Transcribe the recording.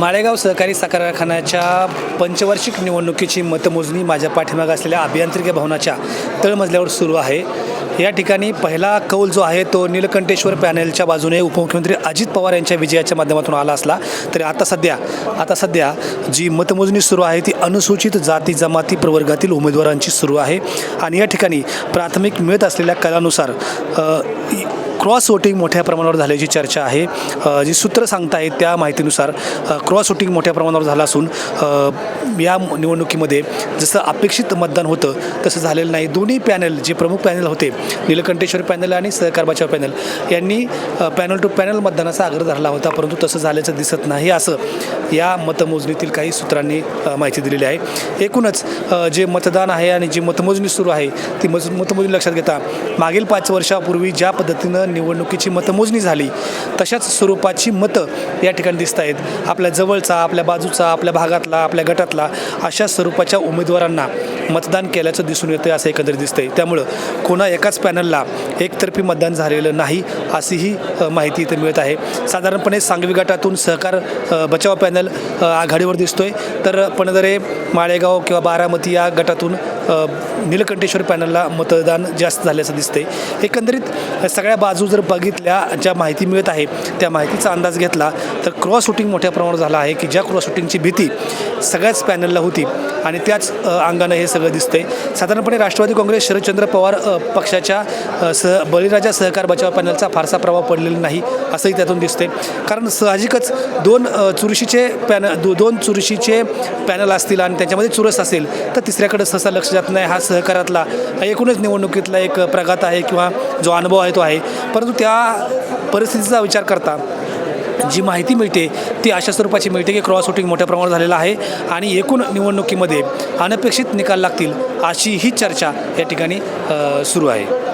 माळेगाव सहकारी साखर कारखान्याच्या पंचवार्षिक निवडणुकीची मतमोजणी माझ्या पाठीमागे असलेल्या अभियांत्रिकी भवनाच्या तळमजल्यावर सुरू आहे. या ठिकाणी पहिला कौल जो आहे तो नीलकंठेश्वर पॅनेलच्या बाजूने उपमुख्यमंत्री अजित पवार यांच्या विजयाच्या माध्यमातून आला असला तरी आता सध्या आता सध्या जी मतमोजणी सुरू आहे ती अनुसूचित जाती जमाती प्रवर्गातील उमेदवारांची सुरू आहे. आणि या ठिकाणी प्राथमिक मिळत असलेल्या कलानुसार क्रॉस वोटिंग मोठ्या प्रमाणावर झाल्याची चर्चा आहे. जी सूत्र सांगतायत त्या माहितीनुसार क्रॉस वोटिंग मोठ्या प्रमाणावर झालं असून या निवडणुकीमध्ये जसं अपेक्षित मतदान होतं तसं झालेलं नाही. दोन्ही पॅनल जे प्रमुख पॅनल होते नीलकंठेश्वर पॅनल आणि सहकार बचाव पॅनल यांनी पॅनल टू पॅनल मतदानाचा आग्रह धरला होता परंतु तसं झाल्याचं दिसत नाही असं या मतमोजणीतील काही सूत्रांनी माहिती दिलेली आहे. एकूणच जे मतदान आहे आणि जी मतमोजणी सुरू आहे ती मज मतमोजणी लक्षात घेता मागील पाच वर्षापूर्वी ज्या पद्धतीनं निवडणुकीची मतमोजणी झाली तशाच स्वरूपाची मतं या ठिकाणी दिसत आहेत आपल्या जवळचा आपल्या बाजूचा आपल्या भागातला आपल्या गटातला अशा स्वरूपाच्या उमेदवारांना मतदान केल्याचं दिसून येतं असं एकंदरीत दिसतंय. त्यामुळं कोणा एकाच पॅनलला एकतर्फी मतदान झालेलं नाही अशीही माहिती इथं मिळत आहे. साधारणपणे सांगवी गटातून सहकार बचाव पॅनल आघाडीवर आघाडीवर दिसतोय. तर पणदरे माळेगाव किंवा बारामती या गटातून नीलकंठेश्वर पॅनलला मतदान जास्त झाल्याचं दिसतंय. एकंदरीत सगळ्या बाजू जर बघितल्या ज्या माहिती मिळत आहे त्या माहितीचा अंदाज घेतला तर क्रॉस शूटिंग मोठ्या प्रमाणात झाला आहे की ज्या क्रॉस शूटिंगची भीती सगळ्याच पॅनलला होती आणि त्याच अंगानं हे सगळं दिसतंय. साधारणपणे राष्ट्रवादी काँग्रेस शरदचंद्र पवार पक्षाच्या सह बळीराजा सहकार बचाव पॅनलचा फारसा प्रभाव पडलेला नाही असंही त्यातून दिसते कारण साहजिकच दोन चुरशीचे पॅनल दो दोन चुरशीचे पॅनल असतील आणि त्याच्यामध्ये चुरस असेल तर तिसऱ्याकडे सहसा लक्ष जात नाही. हा सहकारातला एकूणच निवडणुकीतला एक प्रघात आहे किंवा जो अनुभव आहे तो आहे. परंतु त्या परिस्थितीचा विचार करता जी माहिती मिळते ती अशा स्वरूपाची मिळते की क्रॉस वोटिंग मोठ्या प्रमाणात झालेलं आहे. आणि एकूण निवडणुकीमध्ये अनपेक्षित निकाल लागतील अशी ही चर्चा या ठिकाणी सुरू आहे.